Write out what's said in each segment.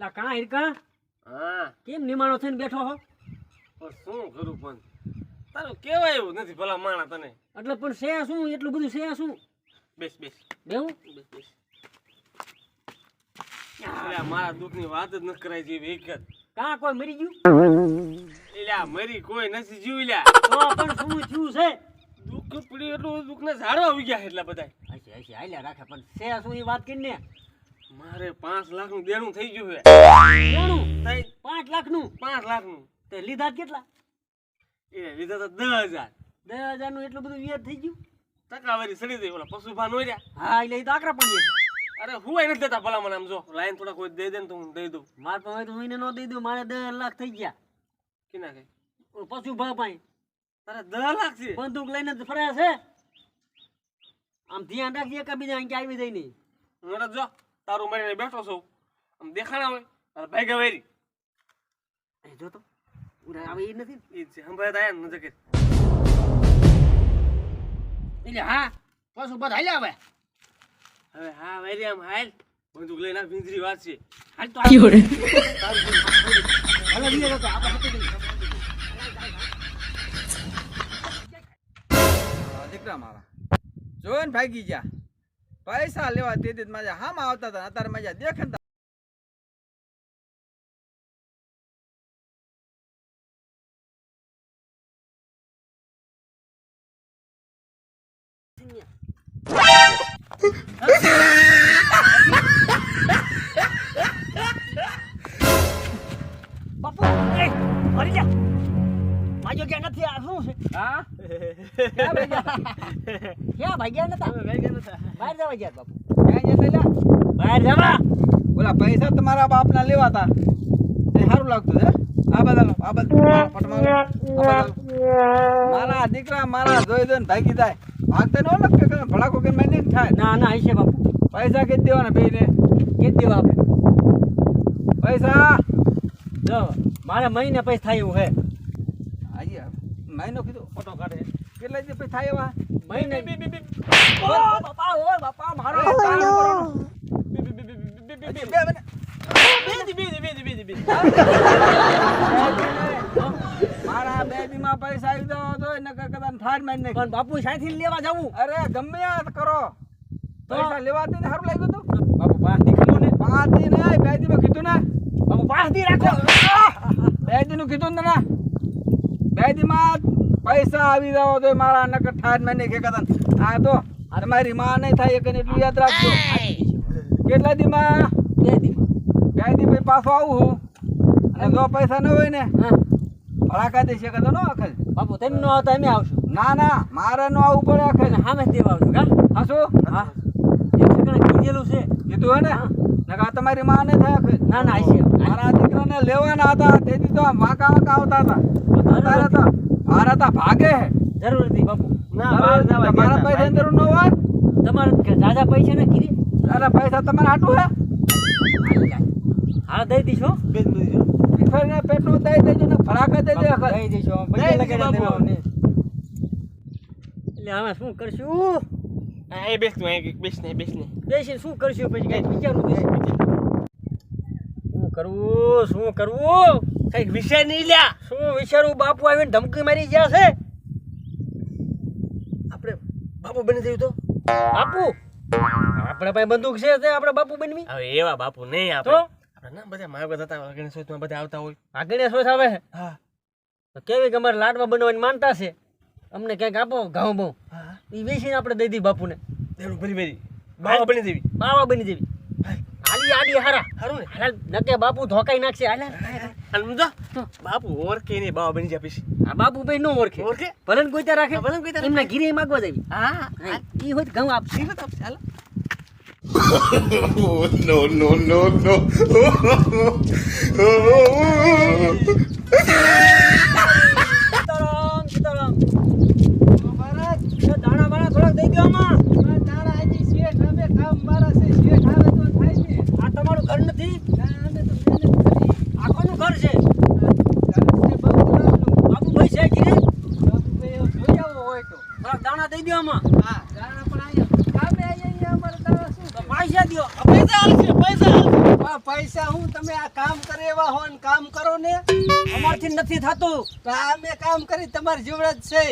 લા કાં હિરકા હા. કેમ નિમાણો થઈને બેઠો હો? પણ શું કરું પણ? તારું કેવાય એવું નથી ભલા માણા તને. એટલે પણ છે શું? એટલું બધું છે શું? બેસ બેસ. બેવું બેસ બેસ. મારા દુઃખની વાત જ નથી કરાય જેવી જ. કાં કોઈ મરી ગયું? એટલે મરી કોઈ નથી જીવી લ્યા તો પણ શું થયું છે? દુઃખ પડ્યું એટલું દુઃખ ને ઝાડો આવી ગયા એટલા બધા હશે હશે હાલ્યા રાખે પણ છે શું એ વાત કરીને મારે પાંચ લાખનું દેણું થઈ ગયું છે. થઈ. પાંચ લાખનું? પાંચ લાખનું તે લીધા કેટલા? એ લીધા તો દસ હજાર. દસ હજારનું એટલું બધું વ્યાજ થઈ ગયું? ટકાવારી સડી દઈ ઓલા પશુભાન હોય રહ્યા. હા એટલે એ તો આકરા પણ અરે હું એને દેતા ભલા મને આમ જો. લાઈન થોડા કોઈ દઈ દે ને તો હું દઈ દઉં. મારે પણ હોય તો હું એને ન દઈ દઉં મારે દસ લાખ થઈ ગયા. કિના કઈ પશુ ભાવ પાસે તારે લાખ છે. બંદૂક લઈને ફરે છે. આમ ધ્યાન રાખજે કે બીજા અહીં આવી જાય નહીં હું જો તારું મારીને બેઠો છું. આમ દેખાણા હોય તારા ભાઈ વેરી એ જો તો ઉરા આવે એ નથી એ છે સંભાળે તો આયા જકે. એટલે હા પશુ ભાવ હાલ હવે? હવે હા વેરી આમ હાલ. બંદૂક લઈને ભીંજરી વાત છે હાલ તો હાલ. હાલો તો લોકો આપણે દીકરા મારા. જોયો ને ભાગી ગયા. પૈસા લેવા તે દી હા હામાં આવતા હતા અત્યારે મજા દેખે ને બાપુ, એ મરી જા. માજો ક્યાં નથી આ શું છે? હા? ક્યાં ક્યાં ભાગ્યા નતા? ભાગ્યા નતા. બહાર જવા ગયા બાપુ. ક્યાં લ્યા બહાર જવા? ઓલા પૈસા તમારા બાપના લેવાતા એ સારું લાગતું છે આ બધા આ બધા મારા દીકરા મારા જોઈ જોઈને ભાગી જાય. ભાગતા ન હોય કે ભડાકો કે મેં નહીં થાય. ના ના હશે બાપુ. પૈસા કે દેવાના બેને કે દેવા આપણે પૈસા! જો મારે મહિને પૈસા થાય એવું હે મહિનો કીધું ફોટો કાઢે. કેટલા દિવસ પછી થાય એવા? મહિને. બાપા ઓ બાપા મારો ને. મારા બે દીમાં પૈસા આવી જાવ તો એને કદાચ ઠાર મારી નાખી. પણ બાપુ સાથી લેવા જવું. અરે ગમે આ કરો. પૈસા લેવા દે સારું લાગ્યું તું. બાપુ પાંચ દી ખમો ને? પાંચ દી ને બે દી કીધું ને. બાપુ પાંચ દી રાખો બે દી નું કીધું ને ના. બે દી પૈસા આવી જાવ તો મારા નકર ઠાર મહિને કે કદન. આ તો તમારી માં નહીં થાય કે એટલું યાદ રાખજો. કેટલા દી માં બે દી બે દી પછી પાછો આવું હું. અને જો પૈસા ન હોય ને હા. ભડાકા દે છે કદન ન અખલ બાપુ તમે નો આવતા અમે આવશું. ના ના મારે નો આવવું પડે અખલ હામે જ દેવા આવશું કા? હા એક સેકન્ડ કીધેલું છે. કીધું હે ને? નકા તમારી માં નહીં થાય અખલ ના ના છે. મારા દીકરાને લેવાના હતા તેથી તો વાંકા વાંકા આવતા હતા. અત્યારે તો મારા તો ભાગે હે. જરૂર નથી બાપુ. ના બહાર જવા પૈસા જરૂર ન હોય? તમારે દાદા પૈસા ને કીધી? અરે પૈસા તમારે હાટું હે? હા દઈ દઈશું બેન બીજી ટીફરને પેટનું દઈ દેજો ને ભડાકા દઈ દે દઈ દઈ દીધું બાપુ. એટલે હવે શું કરશું? હા એ બેસ તું અહીં બેસ ને બેસ ને. બેસીને શું કરશું? પછી કઈ વિચારવું શું કરવું? શું કરવું? કંઈક વિષય નહીં લ્યા. શું વિચારું? બાપુ આવીને ધમકી મારી ગયા છે? આપણે બાપુ બની થયું તો. બાપુ આપણે પાસે બંદૂક છે તે આપણે બાપુ બનવી. હવે એવા બાપુ નહીં આપો આપણે આપણે ના બધા મારા બધા હતા ગણેશ ચોથમાં બધા આવતા હોય. આ ગણેશ આવે? હા. તો કેવી અમારે લાડવા બનવાની માનતા છે? અમને ક્યાંક આપો ઘઉં બહુ. એ વેચીને આપણે દઈ દઈએ બાપુને. ભરી ભરી બાવા બની દેવી બાવા બની જેવી. હાલી આડી હારા. સારું ને. હાલ નકે બાપુ ધોકાઈ નાખશે. હાલ હાલ. અને બાપુ ઓળખે નહીં બાવા બની જાય પછી. આ બાપુ ભાઈ નો ઓળખે. ઓળખે? ભલે ને રાખે. હા, ભલે ને કોઈ ત્યાં માગવા દેવી હા ઈ હોય તો ઘઉં આપશે. ચાલો no, no, no, no. Sitaram Sitaram એ દાણા બાણા થોડાક દઈ દો આમાં આ તમારું ઘર નથી આ કોનું ઘર છે બાપુ ભાઈ છે ઘીરે થોડાક દાણા દઈ દો આમાં હા જાણે પણ દો પૈસા હાલ છે પૈસા હાલ છે આ પૈસા હું તમે આ કામ કરે કામ કરો ને અમારથી નથી થતું. તો આ મેં કામ કરી તમારી જીવડત છે.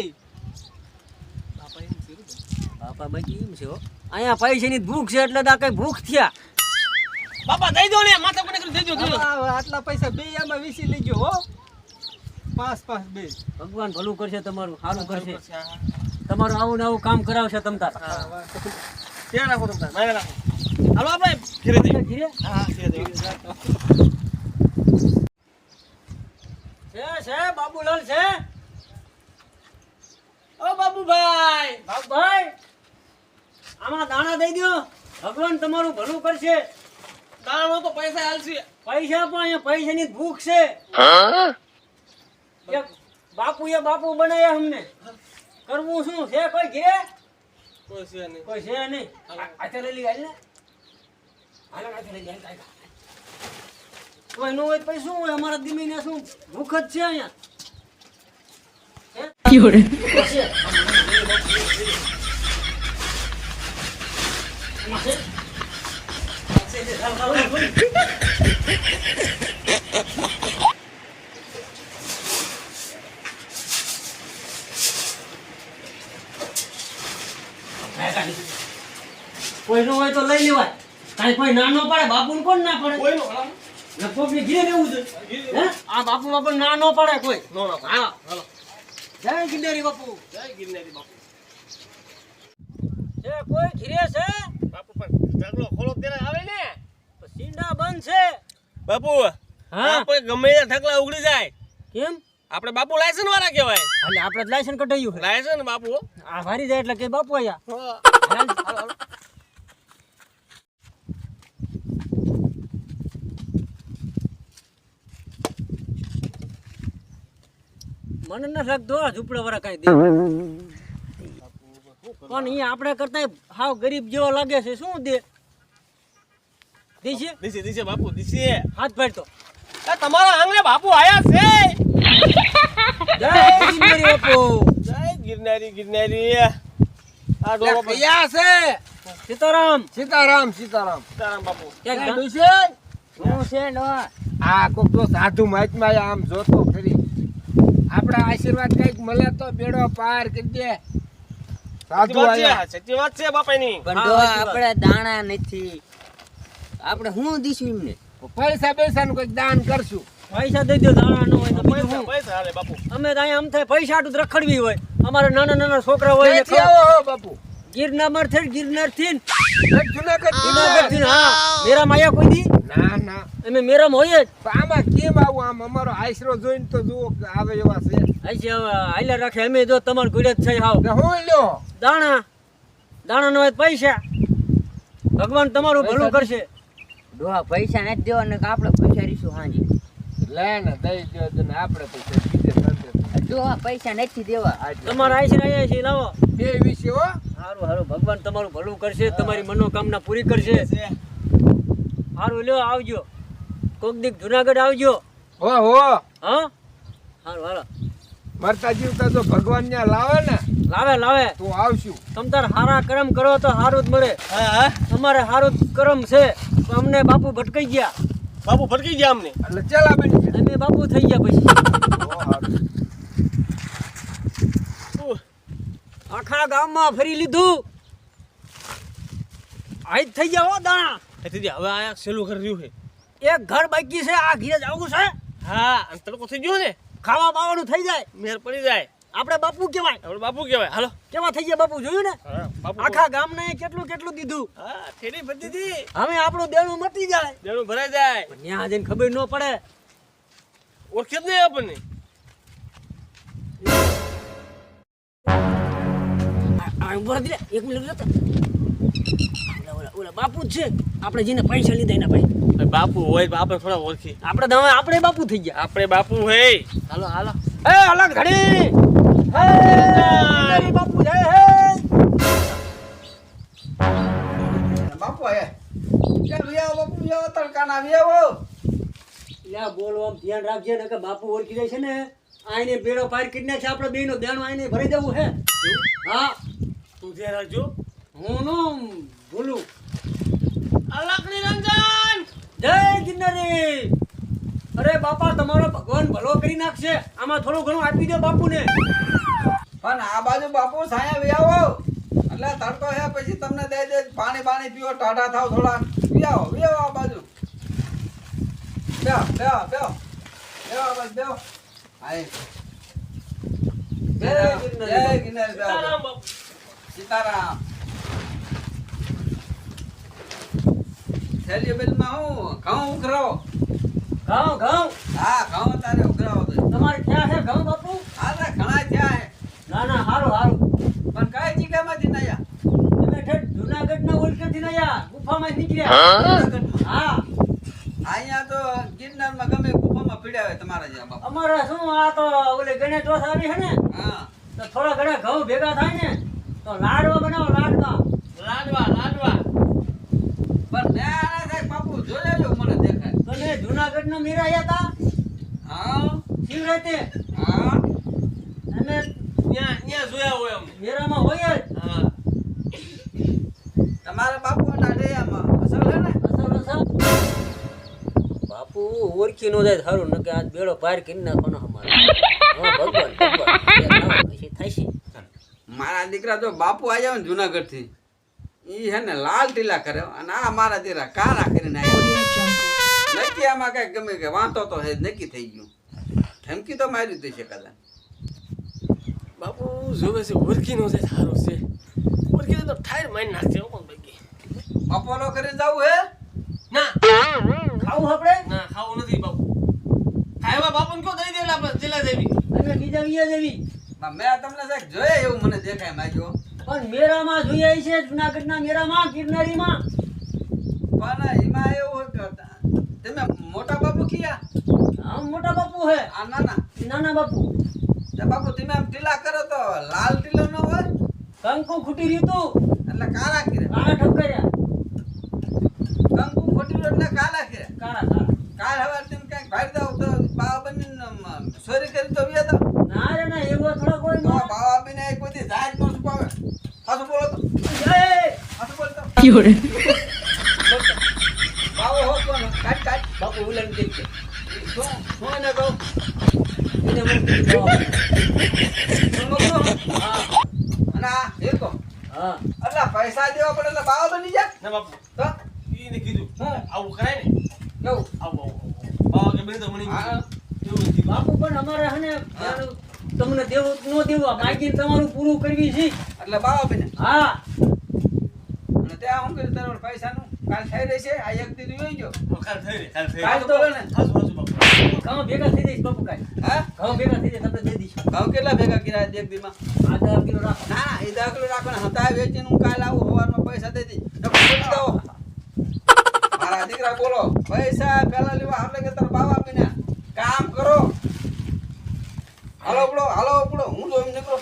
બાપા બાકી એમ છે હો. અહીંયા પૈસાની ભૂખ છે એટલે તો આ કઈ ભૂખ થયા. બાપા દઈ દો ને માથા મને કરી દઈ દો આટલા પૈસા બે એમાં વીસી લેજો હો. પાંચ પાંચ બે. ભગવાન ભલું કરશે તમારું સારું કરશે. તમારું આવું ને આવું કામ કરાવશે તમ તાર. ત્યાં રાખો તમે મારે રાખો. હાલો આપણે ઘરે જઈએ ધીરે. હા ઘરે જઈએ છે છે બાબુલાલ છે? ઓ બાબુભાઈ! બાબુભાઈ આમાં દાણા દઈ દો ભગવાન તમારું ભલું કરશે. દાણો તો પૈસા હાલશે પૈસા પણ અહીંયા પૈસાની ભૂખ છે. બાપુ એ બાપુ બનાવ્યા અમને. કરવું શું છે કોઈ ઘે કોઈ છે નહીં. કોઈ છે નહીં. અત્યારે લઈ લી હાલ ને. હાલો આતે લઈ લી, હાલ, હાલ, હાલ. કોઈ ન હોય તો પછી શું હોય અમારા દિમીને શું ભૂખ જ છે અહીંયા હે? છે. આમાં છે? છે, છે, હાલ, હાલ, હાલ, હાલ. કોઈ નો હોય તો લઈ લેવાય કાંઈ કોઈ ના ન પાડે બાપુ કોણ ના પડે કોઈ નો હાલો લગભગ ને ઘીરે રહેવું છે. હે? આ બાપુ માં ના નો પાડે કોઈ. નો નો હા. હાલો. જય ગિરનારી બાપુ. જય ગિરનારી બાપુ. છે કોઈ ઘીરે છે? બાપુ પણ ઢગલો ખોલો ત્યારે આવે ને. સીંડા બંધ છે. બાપુ હા. આપણે ગમે તે ઢગલા ઉગડી જાય. કેમ? આપણે બાપુ લાયસન વાળા કહેવાય. એટલે આપણે લાયસન કઢાયું લાયસન બાપુ આ ભારી જાય એટલે કે બાપુ આયા હા. હાલ, હાલો, હાલો. મને ન લાગતો આ ઝૂંપડા વાળા કઈ દે. પણ અહીંયા આપણે કરતા હાવ ગરીબ જેવો લાગે છે શું દે? દીશે? દીશે દીશે બાપુ દીશે. હાથ પાડતો એ તમારા આંગણે બાપુ આયા છે. જય ગિરનારી બાપુ. જય ગિરનારી ગિરનારી. આ ડોરો ભૈયા છે? સીતારામ. સીતારામ સીતારામ. સીતારામ બાપુ. ક્યાં ડુસે? હું છે ડોહા આ કોક તો સાધુ મહાત્મા આમ જોતો આપણા આશીર્વાદ કંઈક મળે તો બેડો પાર કરી દે. સાધુ સાચી વાત છે સાચી વાત છે બાપાની. પણ તો આપણે દાણા નથી. આપણે શું દીશું એમને? પૈસા પૈસા નું કંઈક દાન કરશું. પૈસા દઈ દો દાણા નો હોય તો પૈસા પૈસા હાલે બાપુ. અમે તો અહીંયા આમ થાય પૈસા આટું રખડવી હોય. અમારે નાના નાના છોકરા હોય હો બાપુ. ગિરનારથી ગિરનારથી જુનાગઢ જુનાગઢથી હા. મેરા માયા કોઈ દી? ના ના. અમે મેરમ હોય જ. આમાં કેમ આવું? આમ અમારો આશરો જોઈને તો જુઓ કે આવે એવા છે. હશે હવે રાખે. અમે જો તમાર ગુડે જ છે હાવ. હું લ્યો? દાણા. દાણા નો હોય પૈસા. ભગવાન તમારું ભલું કરશે. ડોહા પૈસા નથી દેવાના કે આપણે પૈસા રીશું હાજી. લે ને દઈ દ્યો તો ને આપણે પૈસા. પૈસા નથી દેવા. તમારા આશરે આયા છે લાવો. બે વિશે હો. સારું હારું ભગવાન તમારું ભલું કરશે તમારી મનોકામના પૂરી કરશે. સારું લ્યો આવજો. કોક દીક જુનાગઢ આવજો. હો હો. હા? સારું હાલો. મરતા જીવતા તો ભગવાન લાવે ને. લાવે લાવે. તો આવશું. તમ તાર હારા કરમ કરો તો સારું જ મળે. હા હા. તમારે સારું જ કરમ છે. તો અમને બાપુ ભટકાઈ ગયા. બાપુ ભટકી ગયા અમને? એટલે ચલા બની અમે બાપુ થઈ ગયા પછી હો, હારું. ઉહ, આખા ગામમાં ફરી લીધું. આજ થઈ ગયા હો દાણા. એથી હવે આયા સેલું ઘર રહ્યું છે. એક ઘર બાકી છે આ ઘીરે જવું છે. હા અને તડકો થઈ ગયો ને. ખાવા બાવાનું થઈ જાય. મેર પડી જાય. આપણે બાપુ કહેવાય. આપણે બાપુ કહેવાય. હાલો. કેવા થઈ ગયા બાપુ જોયું ને? આખા ગામ ગામને કેટલું કેટલું દીધું? હા ઠેડી ભરી દીધી હવે આપણું દેણું મટી જાય. દેણું ભરાઈ જાય. ત્યાં જઈને ખબર ન પડે. ઓળખે જ નહીં આપણને. આ- આ ઊભો દે. એક મિનિટ ઓલા ઓલા ઓલા બાપુ જ છે. આપણે જેને પૈસા લીધા એના ભાઈ. બાપુ હોય આપણે થોડા ઓળખી. આપણે તો આપણે બાપુ થઈ ગયા. આપણે બાપુ હે હાલો હાલો. એ અલગ ઘડી. હે! બાપુ જય હે! બાપુ આયા કે વિયાવો બાપુ? વિયાવો તડકાના વિયાવો લ્યા બોલો ધ્યાન રાખજે ને કે બાપુ ઓળખી જાય છે ને. આઈને બેડો પાર કરી નાખે આપણે બેનો દેણું આઈને ભરી દેવું હે? હા. ધ્યાન રાખજો. હું નો ભૂલું. આ જય ગિરનારી! અરે બાપા તમારો ભગવાન ભલો કરી નાખશે. આમાં થોડું ઘણું આપી દો બાપુને. પણ આ બાજુ બાપુ સાયા વ્યાવો એટલે તડકો હે પછી તમને દઈ દે પાણી પાણી પીવો ટાઢા થાવ થોડા. વી આવો વી આવો આ બાજુ. બેહો બેહો બેહો. બેહો આ બાજુ બેહો. હાય. જય જય બેહો, સીતારામ બેહો. બાપુ. સીતારામ. થેલી બેલમાં હું? ઘઉં ઉઘરાવો. ઘઉં ઘઉં? હા ઘઉં તારે ઉઘરાવો તો. તમારે ક્યાં છે ઘઉં બાપુ? હા તો ઘણા ક્યાં છે. ના ના હારું હારું. પણ કઈ જગ્યામાંથી નયા તમે ઠેઠ જુનાગઢના ઓલકેથી ન આયા ગુફામાં નીકળ્યા. હા? અહીંયા તો ગિરનારમાં ગમે ગુફામાં પીડ્યા હોય તમારા જેવા બાપુ. અમારે શું આ તો ઓલે ગણેશ ચોથ આવી છે ને? હા. તો થોડા ઘણા ઘઉં ભેગા થાય ને? તો લાડવા બનાવો લાડવા. લાડવા લાડવા. પણ મેં આને સાહેબ બાપુ જોયા જો મને દેખાય. તમે જુનાગઢના મેરા આયા હતા હા. શિવ રાતે? હા. અને ત્યાં ત્યાં જોયા હોય અમને મેરામાં હોય જ. હા. તમારા બાપુ હે ને? અસર અસર. બાપુ ઓળખી નો જાય સારું નકે આજ બેડો પાર કરી નાખવાનો અમારે. હા ભગવાન ભગવાન. પછી થશે મારા દીકરા જો બાપુ આવ્યા હોય ને જુનાગઢથી ઈ હે ને લાલ ટીલા કરે અને આ મારા દીકરા કારા કરીને આવ્યા નક્કી આમાં કઈ ગમે કે વાંધો તો હે નક્કી થઈ ગયું. ધમકી તો મારી દીધી છે કદાચ. બાપુ જોવે છે ઓળખી નો છે સારું છે. ઓળખી તો ઠાર મારી નાખશે કોણ બાકી બપોરો કરીને જવું હે? ના. ખાવું આપણે? ના ખાવું નથી બાપુ. ખાવા બાપુને કયો દઈ દેલા આપણે જેલા દેવી અને બીજા વિયા જેવી. મેં તમને સાહેબ જોયે એવું મને દેખાય માગ્યો પણ મેરામાં જોયા છે જુનાગઢના મેરામાં ગિરનારીમાં? પણ એમાં એવું તમે મોટા બાપુ કીયા? મોટા બાપુ હે? આ નાના. નાના બાપુ. તે બાપુ તમે આમ ટીલા કરો તો લાલ ટીલો ન હોય? કંકુ ખૂટી રહ્યું એટલે કાળા કીરે કાળા ઠપકર્યા. કંકુ ખોટી રહ્યો એટલે કાળા કીરે કાળા કાળા. કાળ હવે તમે ક્યાંક ભાઈ તો બાવા બની સોરી કરી તો વ્યા તો ના રે ના એવો થોડો કોઈ તો ન બાવા બને કોઈ દી જાત નો છુપાવે હાસુ બોલો તો જય હાસુ બોલ તો બાવો હો કોણ કાટ કાટ બાપુ ઉલન કે છે શું શું એને કહું એને મૂકી દીધો. શું મોકલું હા અને આ હેકો હા એટલે પૈસા દેવા પડે એટલે બાવા બની જાય ને બાપુ તો એને કીધું. આવું કરાય ને કેવું કે બની તો મણી બાપુ પણ અમારે હને તમને દેવું ન દેવું આ તમારું પૂરું કરવી છે એટલે બાવા બને હા ત્યાં હું કર્યું તારો પૈસાનું કાલ થઈ રહેશે આ એક દી જોઈ ગયો કાલ થઈ રે કાલ થઈ કાલ તો ને. હાસુ હાસુ બાપુ. ઘઉં ભેગા થઈ જઈશ બાપુ કાંઈ હા? ઘઉં ભેગા થઈ જાય તમને દે દઈશ. ઘઉં કેટલા ભેગા કર્યા એક દીમાં? આ દસ કિલો રાખો. ના એ દાખલો રાખો ને. હતા વેચીને હું કાલ આવું સવારમાં પૈસા દઈ દી નકર બોલી દો મારા દીકરા બોલો પૈસા પેલા લેવા આપણે કે તાર બાવા આપીને કામ કરો. હાલો ઉપડો હાલો ઉપડો. હું એમ નીકળો.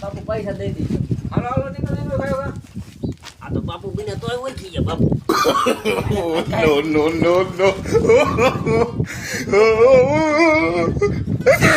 બાપુ પૈસા દઈ દઈશ. No, no, no, no.